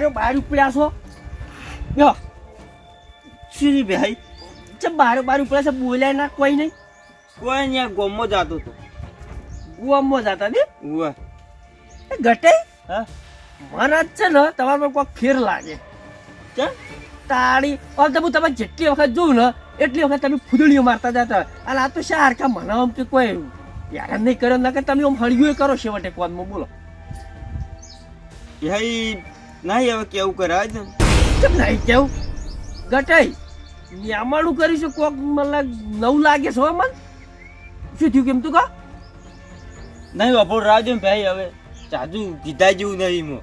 ચમ બહાર બહાર ઉપડ્યા છો? યો. શ્રી ભાઈ ચમ બહાર બહાર ઉપડ્યા છે બોલ્યા ના કોઈ નહીં? કોઈ નહીં ગોમો જતો હતો. ગોમો જતા ને? ઉવા. એ ઘટે? હા? મને જ છે ને તમારે કોઈ ફેર લાગે. ચા તાળી ઓમ તો હું તમે જેટલી વખત જોઉં ને એટલી વખત તમે ફૂદડીઓ મારતા જતા. અને આ તો શાર હરખા મને આમ કે કોઈ યાર નહીં કર્યો ના કે તમે આમ હળિયું કરો છેવટે કોદમાં બોલો. ભાઈ નહીં હવે કેવું કરે આજ? કેમ નહીં કેવું? ગટાઈ ન્યામાળું કરીશું કોક મને નવું લાગે છે મન. શું થયું કેમ તું કહો નહીં વાપરો રાજો ભાઈ હવે ચાજુ કીધા જેવું નહીં મો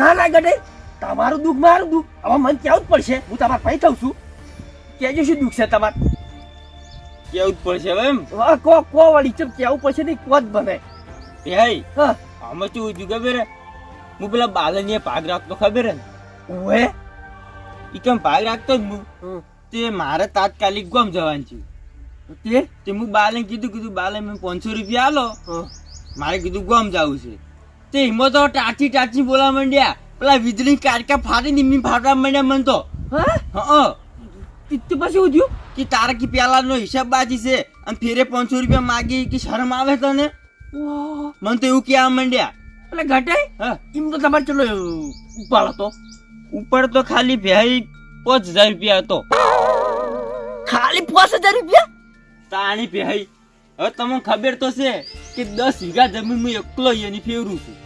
ના ના ગટાઈ તમારું દુઃખ મારું દુઃખ. હવે મન કેવું જ પડશે. હું તમારા ભાઈ થઉં છું. કેજો શું દુઃખ છે તમારે. કેવું જ પડશે હવે એમ? કો કો વળી ચમ કેવું પડશે નહીં કોત બને. ભાઈ હા. આમાં શું થયું ખબર હે પેલા બાલનીએ ભાગ રાખતો ખબર ને? ઓએ ઈ કેમ ભાગ રાખતો જ હું? તે મારે તાત્કાલિક ગમ જવાનું છે. તે? તે હું બાલે કીધું કીધું બાલે મેં પાંચસો રૂપિયા આલો. હા. મારે કીધું ગમ જવું છે. તે હિંમત તો ટાચી ટાચી બોલા માંડ્યા. પેલા વીજળી કારકા ફાટી નિમની ફાટવા માંડ્યા મને તો. હા? તે પછી શું થયું? કે તારા કે પેલાનો હિસાબ બાજી છે. અને ફેરે પાંચસો રૂપિયા માગી કે શરમ આવે તને. મને તો એવું કહેવા માંડ્યા. એટલે ઘટે? હા. એમ તો તમારે ચલો ઉપાડ હતો. ઉપર તો ખાલી ભાઈ પાંચ હજાર રૂપિયા હતો. ખાલી પાંચ હજાર રૂપિયા? તાણી ભાઈ. હવે તમને ખબર તો છે કે દસ વીઘા જમીન હું એકલો એની ફેરું છું.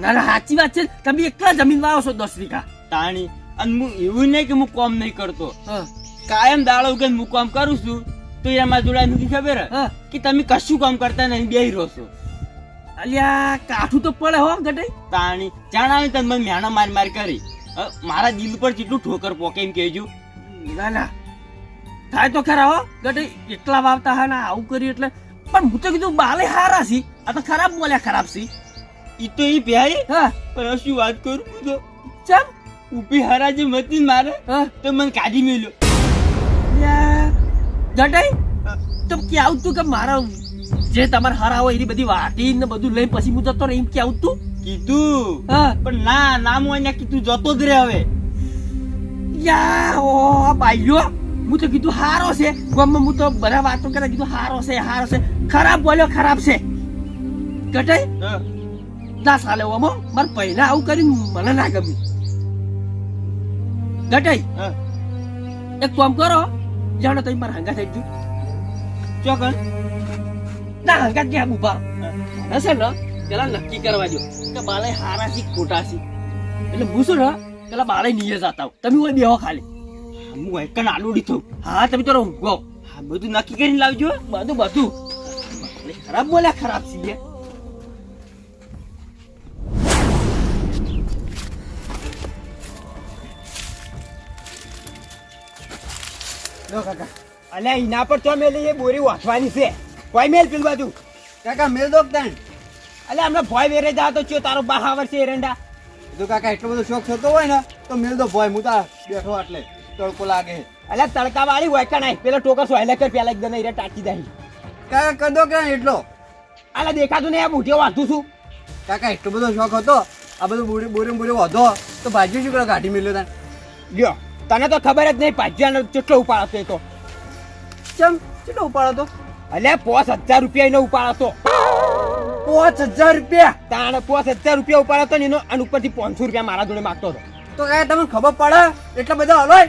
ના ના સાચી વાત છે તમે એકલા જમીન વાવો છો દસ વીઘા. તાણી અને હું એવું નહીં કે હું કોમ નહીં કરતો. હા. કાયમ દાળો ઉગન હું કામ કરું છું તો એમાં જોડાય નથી ખબર? હે? કે તમે કશું કામ કરતા નહીં બેહી રહો છો. અલ્યા કાઠું તો પડે હો ઘટાઈ તાણી જાણ આવે તને મને મેણા માર માર કરી. મારા દિલ પર કેટલું ઠોકર પોકે એમ કહેજો. ના ના. થાય તો ખરા હો ઘટાઈ એટલા વાવતા હા ના આવું કર્યું એટલે. પણ હું તો કીધું બાલે હારા છી. આ તો ખરાબ બોલ્યા ખરાબ છી. ઈ તો ઈ ભાઈ હા. પણ શું વાત કરું હું તો? ચમ? ઉપી હારા જે મતી મારે તો મને કાઢી મેલ્યો. ઘટાઈ તો કે આવતું કે મારા જે તમારે હારા હોય એની બધી વાટી ને બધું લઈને પછી હું જતો એમ કે આવતું કીધું? હા. પણ ના નામ હોય કીધું જતો જ રે હવે. યા ઓ ભાઈઓ હું તો કીધું હારો છે. ગામમાં હું તો બધા વાતો કરે કીધું હારો છે હારો છે. ખરાબ બોલ્યો ખરાબ છે. કટાઈ? હા. ના સાલે ઓમો માર પહેલા આવું કરી મને ના ગમ્યું. ગટાઈ હા. એક કામ કરો જાણો તમે મારા હંગા થઈ ગયું ચોકન ના હંગા ક્યાં ઊભા હશે ને પેલા નક્કી કરવા જો કે બાલે હારા છે ખોટા છે એટલે હું શું ને પેલા બાલે નીચે જતા આવું તમે હોય બેહો ખાલી. હું એકન આલુડી થયું હા તમે તો ઊંઘો હા બધું નક્કી કરીને લાવજો બધું બધું. ખરાબ બોલ્યા ખરાબ છે લો કાકા. અલ્યા એના પર તો મેં લઈએ બોરી વાંચવાની છે. કોઈ મેલ પેલું બાજુ? કાકા મેલ દો તણ? અલ્યા હમણાં ભોય વેરે જા તો ચિયો તારો બા હાવર છે એરંડા જો કાકા એટલો બધો શોખ થતો હોય ને તો મેલ દો ભોય હું તા બેઠો એટલે તડકો લાગે. અલ્યા તડકા વાળી હોય કે નહીં? પેલો ટોકર સોયલા કર પેલા એકદમ એરે ટાટી જાય કાકા કદો કે એટલો? અલે દેખાતું નહીં આ બુઢિયો વાંધું છું કાકા એટલો બધો શોખ હતો? આ બધું બોરી બોરી બોરી વધો તો ભાજી શું કરો કાઢી મેલ્યો તને? ગયો. તને તો ખબર જ નહીં ભાજ્યાનો કેટલો ઉપાડો હતો એ તો. ચમ કેટલો ઉપાડો તો? અલ્યા પોસ હજાર રૂપિયા એનો ઉપાડો હતો પાંચ હજાર રૂપિયા? તાણે પોસ હજાર રૂપિયા ઉપાડો હતો ને એનો અને ઉપરથી પાંચસો રૂપિયા મારા જોડે માગતો હતો. તો કાંઈ તમને ખબર પડે? એટલા બધા હલોય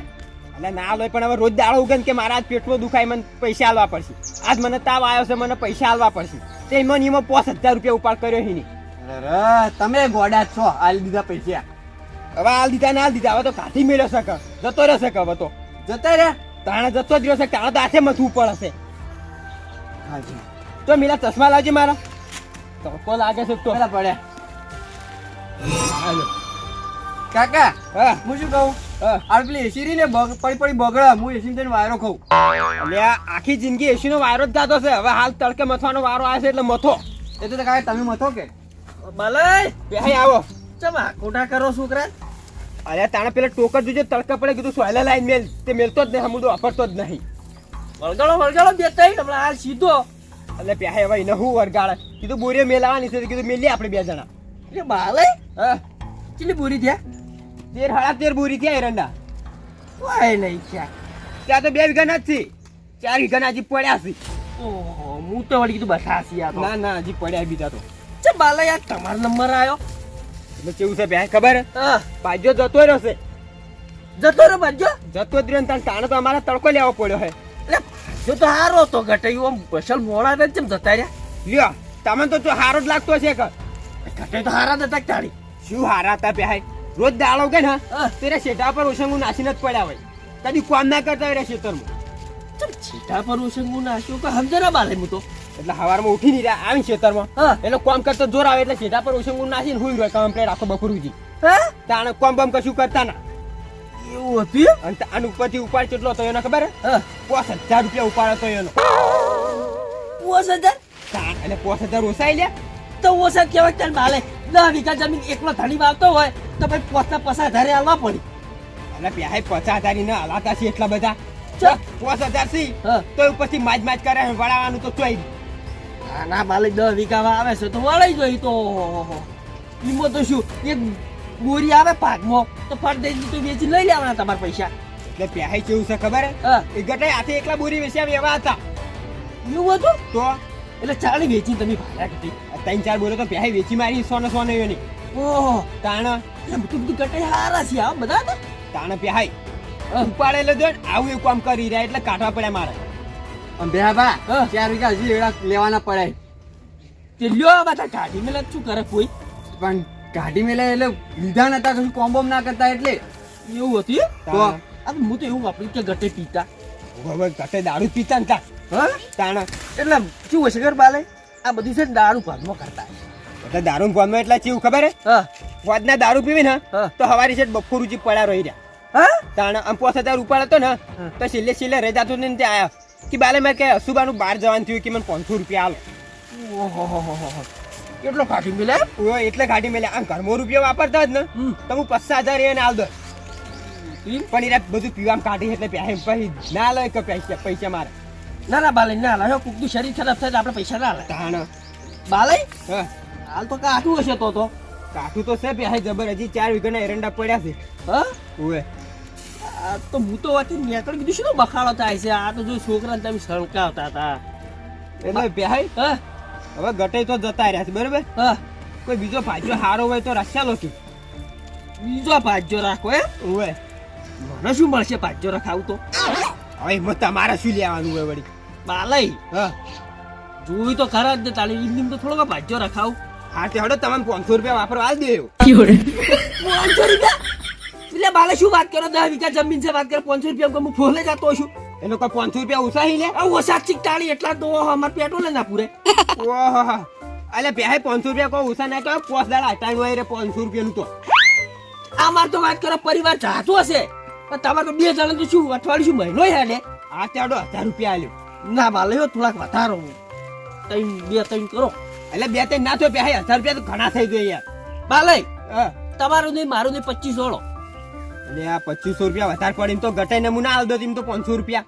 એટલે ના લોય પણ હવે રોજ દાડો ઉગે કે મારા આજ પેટમાં દુખાય મને પૈસા આલવા પડશે. આજ મને તાવ આવ્યો છે મને પૈસા આલવા પડશે. તે એમાં એમાં પોસ હજાર રૂપિયા ઉપાડ કર્યો હિની તમે ગોડા છો આલ દીધા પૈસા. હવે હાલ દીધા ના આલ દીધા હવે તો કાઢી મેળ્યો શકે જતો રહેશે કે હવે તો? જતો રે તાણે જતો જ રહ્યો છે તાણે તો આથે મથવું પડશે. હાજી. તો મેલા ચશ્મા લાવજે મારા. તડકો લાગે છે તો. પડ્યા. હાલો. કાકા હા. હું શું કહું? આ પેલી એસી રહી ને પડી પડી બગડે હું એસી ને વાયરો ખાઉં. એટલે આખી જિંદગી એસી નો વાયરો જ થતો છે. હવે હાલ તડકે મથવાનો વારો આવે છે એટલે મથો. એ તો કાકા તમે મથો કે? ભલે ભાઈ આવો. ચમા કોટા ખોટા કરો છોકરા? અરે તાણે પેલા ટોકર જોજે તડકા પડે કીધું સોયલા લાઈન મેલ. તે મેલતો જ નહીં હમુદો વાપરતો જ નહીં. વળગાડો વળગાડો બે તઈ હમણાં હાલ સીધો. એટલે પ્યાહે હવે એને હું વળગાડે કીધું બોરીઓ મેલાવાની છે કીધું મેલી આપણે બે જણા. એટલે બાલે? હા? કેટલી બોરી થયા? તેર હાડા તેર બોરી થયા એરંડા. કોઈ નહીં ક્યાં ત્યાં તો બે વીઘા જ છે. ચાર વીઘા હજી પડ્યા છે. ઓહો હું તો વળી કીધું બસાસી આ ના ના હજી પડ્યા બીજા તો. ચે બાલા યાર તમારો નંબર આવ્યો એટલે કેવું છે બે ખબર? હા. બાજ્યો જતો રહ્યો છે. જતો રહ્યો બાજુ જતો જ રહ્યો તાણ તો અમારે તડકો લેવો પડ્યો હે જો તો હારો તો ઘટાયું આમ સ્પેશિયલ મોડા ને ચમ જતા રહ્યા. લ્યો તમે તો જો હારો જ લાગતો છે કે. ઘટે તો હારા હતા તાળી. શું હારા હતા બે રોજ દાળો કે ને. તેરે શેઠા પર ઉસંગુ નાસીને જ પડ્યા હોય. કદી કોમ ના કરતા હોય રે ખેતરમાં છીટા પર ઉસંગુ નાસ્યો કે સમજે ના બાલે હું તો. એટલે હવારમાં ઉઠી નહીં રહ્યા આવી ખેતરમાં એટલે કોમ કરતા જોર આવે એટલે શેઠા પર ઉસંગુ નાસીને હુઈ રહ્યો કમ્પ્લેટ આખો બપોરુજી હા? તાણે કોમ બમ કશું કરતા ના. એવું હતું અને આનું ઉપરથી ઉપાડ કેટલો હતો એને ખબર પાંચ હજાર રૂપિયા ઉપાડ હતો એનો. પોસ હજાર? અને પાંચ હજાર ઓછાઈ લે તો ઓછા કેવાય તને ભાલે દસ વીઘા જમીન એકલો ધણી વાવતો હોય તો ભાઈ પોસના પચાસ હજારે હાલવા પડી. અને પ્યાય પચાસ હજાર ને હલાતા છે એટલા બધા. પાંચ હજાર સી. તો ઉપરથી માજ માજ કરે છે, વળાવવાનું તો ચોઈ ના માલિક દસ વીઘામાં આવે છે તો વળાઈ જોઈ તો. ઈમો તો શું એક બોરી આવે પાકમાં તો ફટ દઈ તો વેચી લઈ લેવાના તમારા પૈસા. એટલે પ્યાય કેવું છે ખબર? હે. હા એ ગટાઈ હાથે એકલા બોરી વેચ્યા એવા હતા. એવું હતું? તો? એટલે ચાલી વેચી તમે ભાડા કટી ત્રણ ચાર બોલો તો પ્યાય વેચી મારી સોને સોને એની. ઓહો. તાણ? બધું બધું કટાઈ હારા છે આ બધા તો? તાણ પ્યાય હા. ઉપાડેલો દો આવું એવું કામ કરી રહ્યા એટલે કાઢવા પડ્યા મારે. અને બે. ચાર રૂપિયા હજી એવડા લેવાના પડે. તે લ્યો આ બધા કાઢી મેં શું કરે કોઈ? પણ કાઢી મેલે એટલે લીધા નતા કશું કોમ્બોમ ના કરતા એટલે એવું હતું? તો આ હું તો એવું વાપર્યું કે ગટે પીતા. હવે ગટે દારૂ પીતા ને તા. હા? તાણ. એટલે શું હશે ઘર બાલે? આ બધું છે ને દારૂ ભાગમાં કરતા. એટલે દારૂ ભાગમાં એટલે ચેવું ખબર હે? હા. વાદના દારૂ પીવી ને હા. તો હવારી છે બપોર ઉજી પડ્યા રહી રહ્યા. હા? તાણા આમ પાંચ હજાર ઉપાડ હતો ને તો છેલ્લે છેલ્લે રહી જતો ને ત્યાં આવ્યા કે બાલે મેં કે અસુબાનું બહાર જવાનું થયું કે મને પાંચસો રૂપિયા આલો. ઓહોહોહોહો. કેટલો કાઢી મેલે? ઓય એટલે કાઢી મેલે. આમ ઘરમાં રૂપિયા વાપરતા જ ને. તો હું પચાસ હજાર એને આલ દો? પણ એને બધું પીવામાં કાઢી એટલે પ્યા- પછી ના લે કે પૈસા પૈસા મારે. ના ના બાલે ના લાવ્યો કુકનું શરીર ખરાબ થાય તો આપણે પૈસા ના લે તાણ બાલે? હા. હાલ તો કાઠું હશે તો તો. કાઠું તો છે પ્યા જબર હજી ચાર વીઘાના એરંડા પડ્યા છે. હા? આ તો હું તો વાતી નેકળ કીધું શું બખાડો થાય છે? આ તો જો છોકરાને તમે સળકાવતા હતા. એટલે પ્યાય હા? હવે ગટે તો જતા રહ્યા છે બરોબર? હા. કોઈ બીજો ભાજ્યો સારો હોય તો રસ્યા લો બીજો ભાજ્યો રાખો એમ હોય મને શું મળશે ભાજ્યો રખાવું તો? હવે એમાં તમારે શું લેવાનું હોય વળી? બાલય. હા. જોવી તો ખરા જ ને તાળી ઇન્દિમ તો થોડો ભાજ્યો રખાવું. હા તે હડો તમે પાંચસો રૂપિયા વાપરવા જ દેવ પાંચસો રૂપિયા? એટલે બાલે શું વાત કરો? દસ વીઘા જમીન છે વાત કરો પાંચસો રૂપિયા હું ફોલે જતો છું. એનો કોઈ પાંચસો રૂપિયા ઉસાહી લે? આ ઓછા ચીક ટાળી એટલા તો અમારે પેટ્રોલ ના પૂરે. ઓહો અલે બે પાંચસો રૂપિયા કોઈ ઉસા ના કહો પોસ દાડા હટાણ હોય રે પાંચસો રૂપિયાનું તો. અમાર તો વાત કરો પરિવાર જાતો હશે. પણ તમારે તો બે જણા તો શું અઠવાડિયું શું મહિનો હેડે આ તે હજાર રૂપિયા આલ્યો. ના હો થોડાક વધારો ત્રણ બે ત્રણ કરો. એટલે બે ત્રણ ના થયો બે હજાર રૂપિયા તો ઘણા થઈ ગયા યાર. બાલે હા. તમારું નહીં મારું નહીં પચીસ ઓળો એટલે આ પચીસો રૂપિયા વધારે પડે એમ તો ગટાઈ નમૂના આલ દો એમ તો પાંચસો રૂપિયા.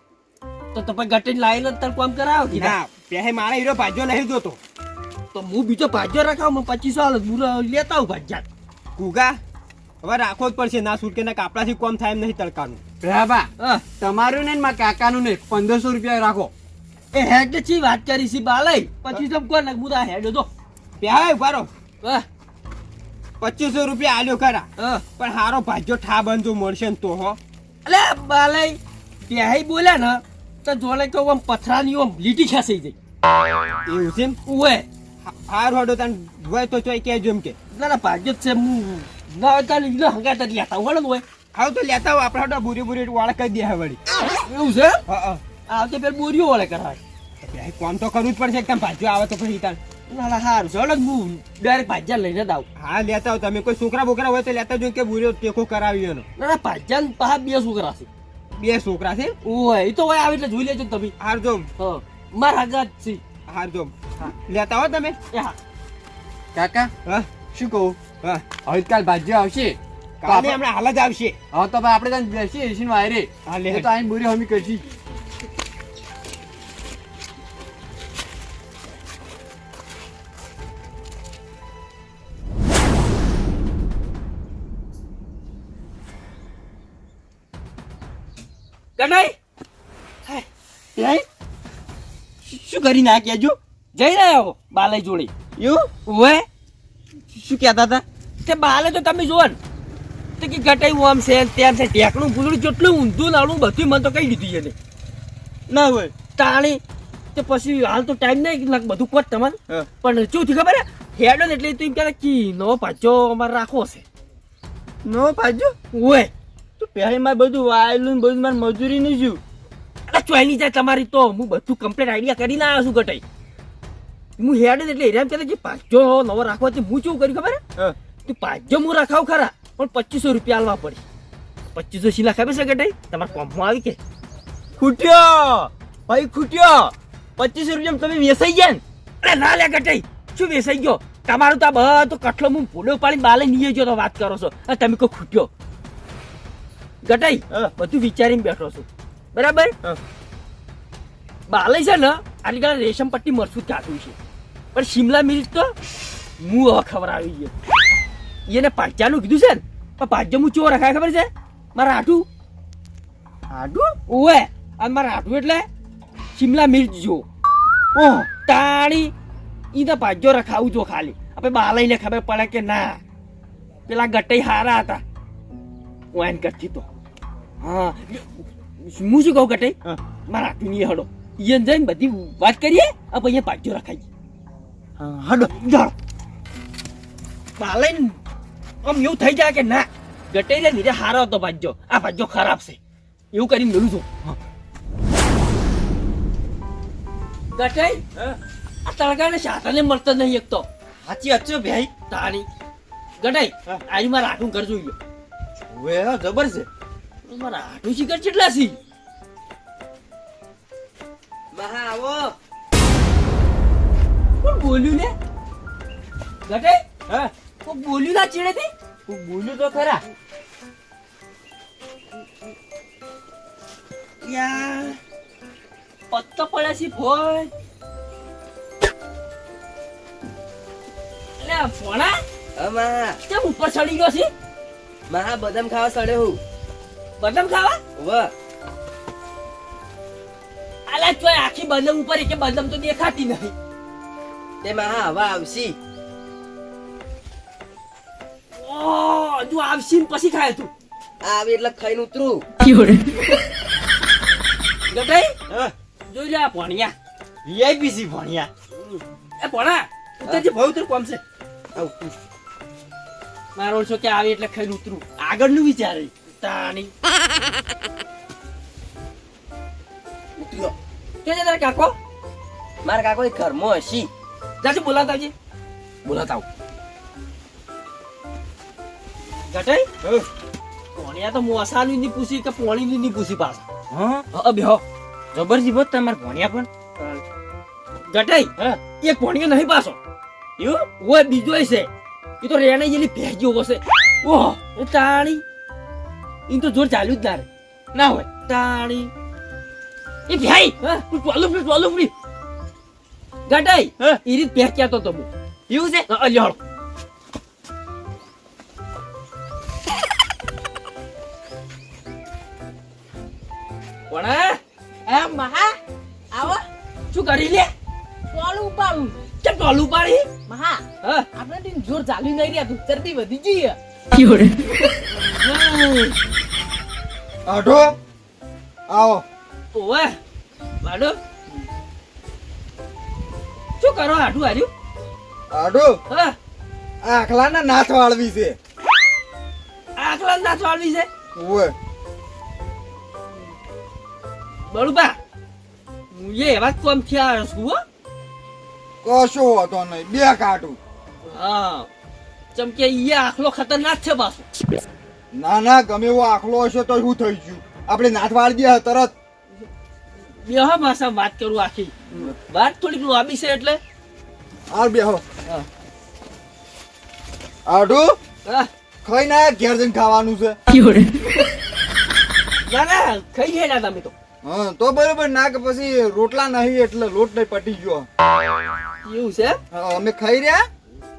તો તમે ગટીને લાવીને તાર કામ કરાવો કે ના પહે મારા હીરો ભાજ્યો નહીં જોતો તો. હું બીજો ભાજ્યો રખાવ મને પચીસો હાલ બુરા લેતા આવું ભાજ્યા કુગા હવે રાખવો જ પડશે ના છૂટકે ના કાપડાથી કોમ થાય એમ નહીં તડકાનું. રાબા હા તમારું ને મારા કાકાનું ને પંદરસો રૂપિયા રાખો. એ હેડ ચી વાત કરી છે બાલે પચીસો કોણ નાખ? મુદા હેડ જો પ્યાય ઉભારો હા પચીસો રૂપિયા આલ્યો ખરા. હા. પણ હારો ભાજ્યો ઠા બંધો મળશે ને તો હો. અલે બાલાઈ ત્યાં બોલ્યા ને તો જોડે કહું આમ પથરાની આમ લીટી ખેંચાઈ જાય એવું છે એમ? હાર હોડો તને હોય તો ચોય કહેજો એમ કે. ના ના ભાગ્ય જ છે હું ના તને તારે લીધો હંગાત લેતા હોય ને હોય હાવ તો લેતા આવો આપણે હોડો બુરી બુરી વાળ કરી દે વળી. એવું છે હા હા. આવતે પેલ બોરીઓ વળે કરાય કોમ તો કરવું જ પડશે એકદમ ભાજ્યો આવે તો પછી તાર ના ના હારું છે હું ડાયરેક્ટ ભાજ્યા લઈને જ આવું. હા લેતા આવો. તમે કોઈ છોકરા બોકરા હોય તો લેતા જો કે બુરીઓ ટેકો કરાવી એનો. ના ના ભાજ્યા પાછા બે છોકરા છે. બે છોકરા છે ઓય એ તો હોય આવી એટલે જોઈ લેજો તમે. હાર જો. હા મારા હગા છે. હાર જો. લેતા હો તમે. હા. કાકા? હા? શું કહું? હા. હવે કાલ ભાજ્ય આવશે. કાલે હમણાં હાલ જ આવશે. હવે તો ભાઈ આપણે ત્યાં બેસીએ એસી વાયરે. હા લે. તો આઈને બુરી હમી કરશી. હે? શું કરી ના કેજો જઈ રહ્યો બાલે જોડે. એવું? ઓએ શું કહેતા હતા? તે બાલે તો તમે જુઓ ને. તે કે ગટાઈ ઓમ છે તેમ છે ટેકનું ભૂલડું જેટલું ઊંધું નાળું બધું મને તો કહી દીધું એને. ના હોય. તાણી તે પછી હાલ તો ટાઈમ નહીં બધું કોટ તમારે. પણ શું થયું ખબર હે હેડો ને એટલે તું એમ કહેતા કે નવો પાછો અમારે રાખવો છે. નો પાછો? તો પહેલી માં બધું વાયેલું બધું મારે મજૂરી નું શું અરે ચોઈની જાય તમારી તો. હું બધું કમ્પ્લીટ આઈડિયા કરીને આવ્યો છું ગટાઈ. હું હેડ એટલે એમ કહેતા કે પાંચસો નવો રાખવો હું શું કર્યું ખબર? તું પાંચસો હું રખાવ ખરા પણ પચીસો રૂપિયા આલવા પડી. પચીસો શીલા ખબર છે ગટાઈ? તમારા કોમ્પમાં આવી કે? ખૂટ્યો. ભાઈ ખૂટ્યો. પચીસો રૂપિયા તમે વેસાઈ ગયા ને? અરે ના લે ગટાઈ. શું વેસાઈ ગયો? તમારું તો આ બધો કઠલો હું ભૂલો પાડીને બાલે નીએ ગયો તો વાત કરો છો. તમે કોઈ ખૂટ્યો. ગટાઈ. બધું વિચારીને બેઠો છું. બરાબર? હા. બાલે છે ને આજકાલ રેશમ પટ્ટી મરસું કાઢું છે. પણ શિમલા મિર્ચ તો હું હવે ખબર આવી ગયો એને પાચાનું કીધું છે ને પણ પાજો હું ચો રખાય ખબર છે? મારા આઠું આઠું ઓવે અને મારા આઠું એટલે શિમલા મિર્ચ જો. ઓહ. તાણી એ તો ભાજ્યો રખાવું જો ખાલી. આપણે બાલાઈને ખબર પડે કે ના. પેલા ગટ્ટઈ હારા હતા. વાઈન કરતી તો હા. હું શું કહું હા. મારા હાથું નહીં હડો. ઈયન જઈને બધી વાત કરીએ આપણે અહીંયા પાછો રખાય હડો. જાઓ બાલાઈને આમ એવું થઈ જાય કે ના? ગટે ને નીચે હારો હતો ભાજ્યો આ ભાજ્યો ખરાબ છે. એવું કરીને મેળું છું. ગટ્ટઈ આ તડકાને શાતાને મળતો નહીં એક તો. સાચી અચો ભાઈ. તારી ગટાઈ. આજે મારા આટું ઘર જોઈ લો જબર છે. મારા આટું શિખર કેટલા છે? મહા આવો. કોણ બોલ્યું ને? ગડાઈ હા? કોણ બોલ્યું ના ચીડે થી હું બોલ્યું તો ખરા. યા પત્તો પડ્યા છે ભોય. એટલે ભોણા અમા કેમ ઉપર ચડી ગયો છે? મહા બદામ ખાવા સડે હું. બદામ ખાવા? વાહ. આલા ચોય આખી બદામ ઉપર એક બદામ તો દેખાતી નહીં તે હા હવા આવશી. ઓ તું આવશી ને પછી ખાય તું. આવી એટલે ખાઈને ઉતરું. ગડાઈ હા. જોઈ લે આ ભણ્યા. વીઆઈપી સી ભણ્યા. એ ભણા ઉતરજે ભાવ ઉતર કોમ છે. આવું મારો છો કે આવી એટલે ખાઈને ઉતરું. આગળનું વિચારે. તાણી ઉતર્યો છે તારા કાકો? મારા કાકો ઘરમાં હશી. જાજે બોલાવતા આવજે. બોલાતા આવું. ગટાઈ હા. ભણ્યા તો મોસાનું ની પૂછી કે પોણીનું ની પૂછી પાછા. હા? હા બેહો જબર બોત તમાર ભણ્યા પણ. ગટાઈ હા. એ ભણ્યો નહીં પાછો. યુ ઓય બીજો છે. એ તો રેણે જેલી ભેજો હશે ઓહ તાણી. ઈ તો જોર ચાલ્યું જ ના રે. ના હોય. તાણી. એ ભાઈ તું ચાલુ પડી ચાલુ પડી ગટાઈ એ રીત ભેગ ક્યાં તો તમે એવું છે? અલ્યોળ અલ્યો એ મહા? આવો. શું કરી લે? ટોલું ઉપાડું. કે ટોલું ઉપાડી? મહા હા. આપણે જોર ચાલ્યું નહીં રહ્યા તું ચરબી વધી જઈએ. હમ. આઢો આવો. ઓવે વાડો શું કરો આટું હાર્યું આઢો હા. આખલાના નાથ વાળવી છે. આકલા નાથ વાળવી છે? ઓવે. બળુબા હું એ એવા કોમ થયા છું હો. કશો હતો નહીં. બે કાઢું. હા. ચમકે ઈ આખલો ખતરનાક છે પાછો ના ના ગમે એવો આખલો હશે તો શું થઈ ગયું. આપણે નાથ વાળી દે તરત. બે હા માસા વાત કરું આખી. વાત થોડીક લાંબી છે એટલે. બેહો હા. આઢો ખાઈ ના ઘેર જઈને ખાવાનું છે. ના ના ખાઈ ગયા તમે તો. હા તો બરોબર ના કે પછી રોટલા નહીં એટલે લોટ નહીં પટી ગયો. એવું છે? અમે ખાઈ રહ્યા.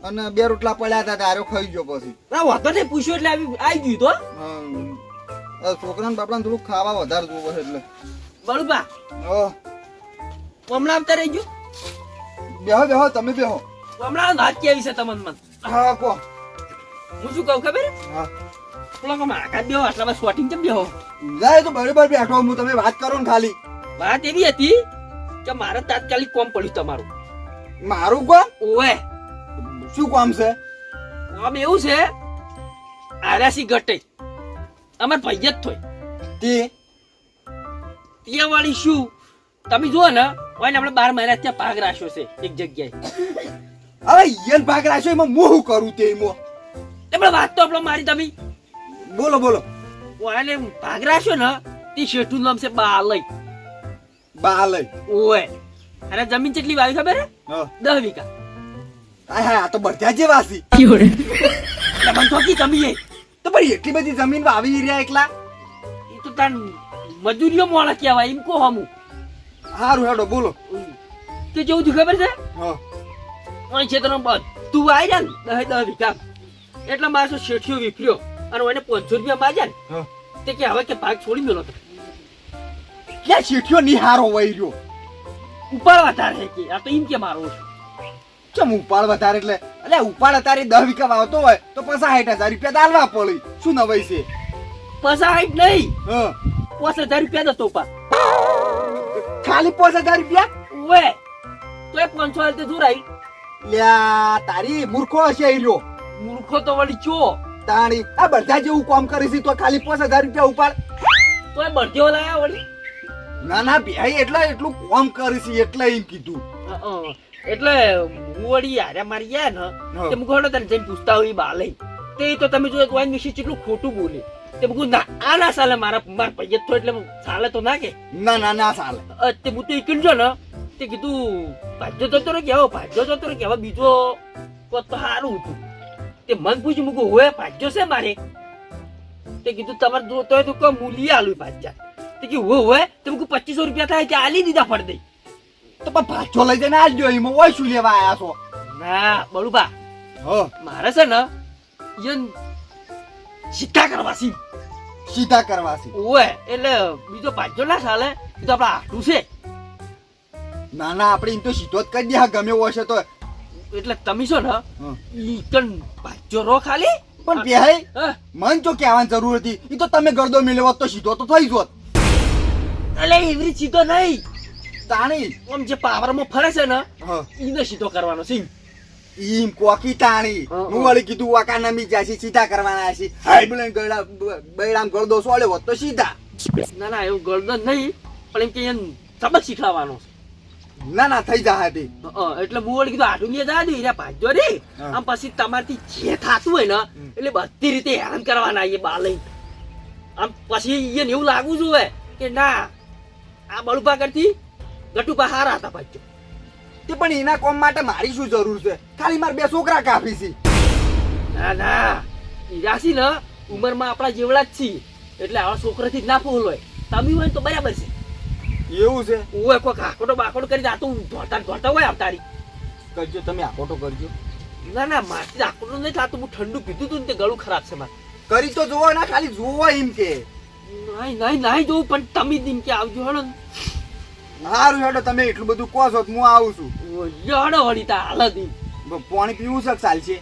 અને બે રોટલા પડ્યા હતા તારો ખાઈ ગયો પછી. ના વાતો નહીં પૂછ્યો એટલે આવી આવી ગયું તો છોકરાને બાપડાને થોડું ખાવા વધારે જોવે છે એટલે. બળુબા હમણાં આવતા ગયું? બેહો બેહો તમે બેહો. હમણાં વાત કેવી છે તમને મન? હા કો. હું શું કહું ખબર? હા. પેલો કે મારા બેહો આટલા શોટિંગ કેમ બેહો? જાય તો બરોબર બેઠો હું તમે વાત કરો ને ખાલી. વાત એવી હતી કે મારે તાત્કાલિક કોમ પડ્યું તમારું. મારું કોમ? ઓવે. શું કામ છે? કોમ એવું છે આરાસી ગટે અમાર ભાઈ જ થોય. તે? ત્યાં વાળી શું? તમે જુઓ ને હોય ને આપણે બાર મહિના ત્યાં ભાગ રાખ્યો છે એક જગ્યાએ. હવે યન ભાગ રાખ્યો એમાં હું શું કરું તે મો એટલે વાત તો આપણે મારી તમે. બોલો બોલો. ઓને ભાગ રાખ્યો ને તે શેઠું નામ છે બાલય. બાલય. ઓય. અને જમીન કેટલી વાવી ખબર હે? હા. દસ વીઘા. હાય આ તો બધા જે વાસી મને થોકી તમે એ. તો પણ એટલી બધી જમીન વાવી રહ્યા એકલા? એ તો તાન મજૂરીઓ મોડા કહેવાય એમ કહો હમું. હારું હેડો બોલો. તે જેવું છું ખબર છે? હા. ક્ષેત્રમાં બધું આવી જાય ને દસ દસ વીઘા. એટલે મારે શું શેઠિયો વિફર્યો અને એને પાંચસો રૂપિયા માજ્યા ને. હા. તે કે હવે કે ભાગ છોડી મેલો તો ક્યાં શેઠિયો નિહારો વહી રહ્યો. ઉપાડ વધારે કે આ તો એમ કે મારો છે. ચમ ઉપાડ વધારે એટલે? એટલે ઉપાડ અત્યારે દસ વીઘા વાવતો હોય તો પચાસ સાઠ હજાર રૂપિયા દાલવા પડી. શું નવાઈ છે? પૈસા હાઈટ નહીં. હા. પાંચ હજાર રૂપિયા દતો પા ખાલી પાંચ હજાર રૂપિયા? ઓએ તો એ પાંચસો હાલ તે દૂર લ્યા તારી મૂર્ખો હશે રહ્યો મૂર્ખો તો વળી ચો તાણી આ બધા જેવું કામ કરી છે તો ખાલી પાંચ હજાર રૂપિયા ઉપાડ. તો એ બળદેવો લાયા વળી. ના ના ભાઈ એટલા એટલું કામ કરી છે એટલે એમ કીધું. એટલે હું વળી યારે મારી ગયા ને. તે મુકો તને જઈને પૂછતા હોય બાલે. તે તો તમે જો વાઈન વિશે કેટલું ખોટું બોલે. તે મુકું ના આ ના સાલે મારા મારા પૈયત તો એટલે સાલે તો ના કે. ના ના ના સાલે. તે હું તો જો ને તે કીધું ભાજ્યો જતો રે કેવો ભાજ્યો જતો રે કેવા બીજો કોત તો સારું હતું. તે મન પૂછ્યું મૂકું હોય ભાજ્યો છે મારે? તે કીધું તમારે જો તો તો કોઈ મૂલી આલું ભાજ્યા. તે કીધું હોય હોય તે મૂકું પચીસો રૂપિયા થાય કે આલી દીધા ફળ દઈ. તો પણ પાછો લઈ જઈને આલજો એમાં હોય શું લેવા આવ્યા છો? ના બળુભા. હો. મારે છે ને યન સીધા કરવા સી સીધા કરવા સી ઓય એટલે બીજો પાછો ના ચાલે. એ તો આપણા આટલું છે. ના ના આપણે એમ તો સીધો જ કરી દે ગમે હોય તો. એટલે તમે છો ને. ઈ કણ ભાજ્યો રો ખાલી. પણ પેહાઈ હા. મન તો કહેવાની જરૂર હતી. એ તો તમે ગરદો મેળવો તો સીધો તો થઈ જોત. એટલે એવી સીધો નહીં. તાણી આમ જે પાવરમાં ફરે છે ને એને સીધો કરવાનો છે ઈમ. કોકી તાણી. હું વળી કીધું વાકા નમી જાય છે સીધા કરવાના છે. હાઈ બોલે ગળા બૈરામ ગળદો સોળે હોત તો સીધા. ના ના એવું ગળદો નહીં પણ એમ કે એમ સબક શીખવાવાનો ના ના થઈ જા હતી એટલે હું વળી કીધું આટલું ને જા દે ભાજ્યો રે. આમ પછી તમારથી જે થાતું હોય ને એટલે બધી રીતે હેરાન કરવાના એ બાલઈ આમ પછી એને એવું લાગવું જોવે કે ના આ બળુપા કરતી ગટુપા હારા હતા ભાજ્યો તે પણ એના કોમ માટે મારી શું જરૂર છે? ખાલી મારે બે છોકરા કાફી છે. ના ના. ઈરાસી ને ઉંમરમાં આપણા જેવડા જ છીએ. એટલે આવા છોકરાથી જ ના ફૂલ હોય. તમે હોય તો બરાબર છે. એવું છે? ઓય કોઈ કાકોડો બાકોટો કરી જાતું ધોતા ધોતા હોય આવતારી. કરજો તમે આકોટો કરજો. ના ના મારથી આકોડો નહીં થતું. હું ઠંડુ પીધું તું ને તે ગળું ખરાબ છે મારે. કરી તો જોવો ના ખાલી જોવો એમ કે. નહીં નહીં નહીં જોવું પણ તમે જ એમ કે આવજો હળો સારું હેડો તમે એટલું બધું કહો છો તો હું આવું છું. જડો વળી તા હાલત પાણી પીવું છે કે ચાલશે?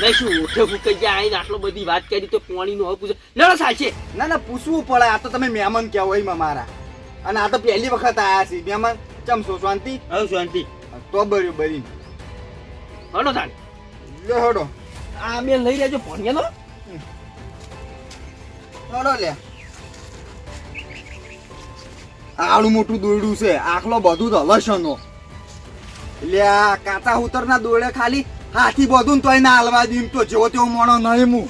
નહીં શું ઉઠે ફૂકે ગયા આવીને આટલો બધી વાત કરી તો પાણીનું હવે પૂછે. લડો ચાલશે. ના ના પૂછવું પડે. આ તો તમે મહેમાન કહેવો એમાં મારા અને આ તો પહેલી વખત આયા છે મહેમાન ચમ શાંતિ? હવે શાંતિ. તો બર્યું બરી હળો તાણ લે હેડો. આ મેં લઈ લેજો ભણ્યાનો હેડો લે. આળું મોટું દોરડું છે, આખલો બધું તો લસણનો. લે આ કાચા ઉતરના દોડે ખાલી હાથી બધું તોય ના હાલવા દીમ તો જેવો તેવો મોણો નહીં હું